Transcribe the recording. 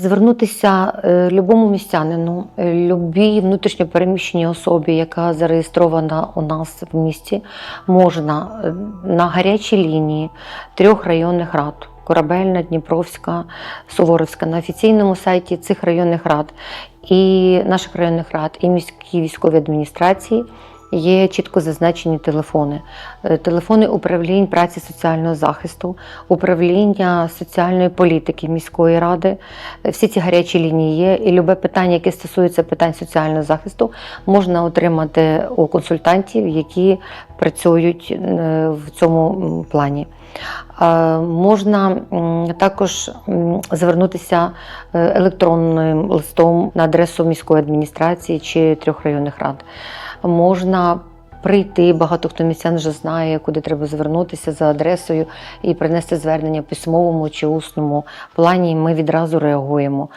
Звернутися е, любому містянину, е, любій внутрішньопереміщеній особі, яка зареєстрована у нас в місті, можна е, на гарячій лінії трьох районних рад. Корабельна, Дніпровська, Суворовська на офіційному сайті цих районних рад і наших районних рад, і міській військовій адміністрації є чітко зазначені телефони. Е, Телефони управлінь праці соціального захисту, управління соціальної політики міської ради. Е, Всі ці гарячі лінії є, і любе питання, яке стосується питань соціального захисту, можна отримати у консультантів, які працюють е, в цьому плані. Можна також звернутися електронним листом на адресу міської адміністрації чи трьох районних рад. Можна прийти, багато хто містян вже знає, куди треба звернутися за адресою і принести звернення письмовому чи усному плані. Ми відразу реагуємо.